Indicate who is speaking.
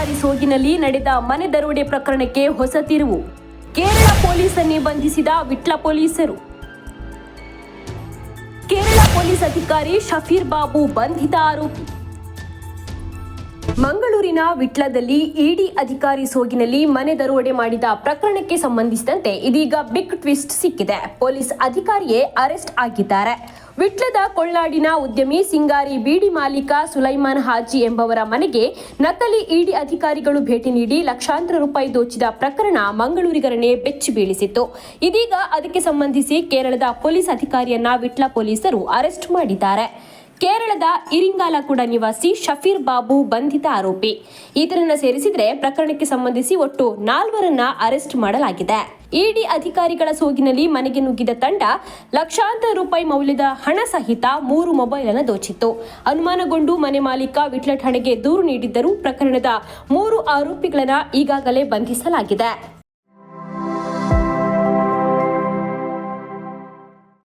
Speaker 1: ಅಧಿಕಾರಿ ಸೋಗಿನಲ್ಲಿ ನಡೆದ ಮನೆ ದರೋಡೆ ಪ್ರಕರಣಕ್ಕೆ ಹೊಸ ತಿರುವು. ಕೇರಳ ಪೊಲೀಸನ್ನೇ ಬಂಧಿಸಿದ ವಿಟ್ಲ ಪೊಲೀಸರು. ಕೇರಳ ಪೊಲೀಸ್ ಅಧಿಕಾರಿ ಶಫೀರ್ ಬಾಬು ಬಂಧಿತ ಆರೋಪಿ. ಮಂಗಳೂರಿನ ವಿಟ್ಲದಲ್ಲಿ ಇಡಿ ಅಧಿಕಾರಿ ಸೋಗಿನಲ್ಲಿ ಮನೆ ದರೋಡೆ ಮಾಡಿದ ಪ್ರಕರಣಕ್ಕೆ ಸಂಬಂಧಿಸಿದಂತೆ ಇದೀಗ ಬಿಗ್ ಟ್ವಿಸ್ಟ್ ಸಿಕ್ಕಿದೆ. ಪೊಲೀಸ್ ಅಧಿಕಾರಿಯೇ ಅರೆಸ್ಟ್ ಆಗಿದ್ದಾರೆ. ವಿಟ್ಲದ ಕೊಳ್ಳಾಡಿನ ಉದ್ಯಮಿ ಸಿಂಗಾರಿ ಬೀಡಿ ಮಾಲೀಕ ಸುಲೈಮಾನ್ ಹಾಜಿ ಎಂಬವರ ಮನೆಗೆ ನಕಲಿ ಇಡಿ ಅಧಿಕಾರಿಗಳು ಭೇಟಿ ನೀಡಿ ಲಕ್ಷಾಂತರ ರೂಪಾಯಿ ದೋಚಿದ ಪ್ರಕರಣ ಮಂಗಳೂರಿಗರನ್ನೇ ಬೆಚ್ಚಿ ಬೀಳಿಸಿತ್ತು. ಇದೀಗ ಅದಕ್ಕೆ ಸಂಬಂಧಿಸಿ ಕೇರಳದ ಪೊಲೀಸ್ ಅಧಿಕಾರಿಯನ್ನ ವಿಟ್ಲ ಪೊಲೀಸರು ಅರೆಸ್ಟ್ ಮಾಡಿದ್ದಾರೆ. ಕೇರಳದ ಇರಿಂಗಾಲ ಕೂಡ ನಿವಾಸಿ ಶಫೀರ್ ಬಾಬು ಬಂಧಿತ ಆರೋಪಿ. ಈತನನ್ನು ಸೇರಿಸಿದ್ರೆ ಪ್ರಕರಣಕ್ಕೆ ಸಂಬಂಧಿಸಿ ಒಟ್ಟು ನಾಲ್ವರನ್ನ ಅರೆಸ್ಟ್ ಮಾಡಲಾಗಿದೆ. ಇಡಿ ಅಧಿಕಾರಿಗಳ ಸೋಗಿನಲ್ಲಿ ಮನೆಗೆ ನುಗ್ಗಿದ ತಂಡ ಲಕ್ಷಾಂತರ ರೂಪಾಯಿ ಮೌಲ್ಯದ ಹಣ ಸಹಿತ ಮೂರು ಮೊಬೈಲ್ ಅನ್ನು ದೋಚಿತ್ತು. ಅನುಮಾನಗೊಂಡು ಮನೆ ಮಾಲೀಕ ವಿಟ್ಲ ಠಾಣೆಗೆ ದೂರು ನೀಡಿದ್ದರೂ ಪ್ರಕರಣದ ಮೂರು ಆರೋಪಿಗಳನ್ನ ಈಗಾಗಲೇ ಬಂಧಿಸಲಾಗಿದೆ.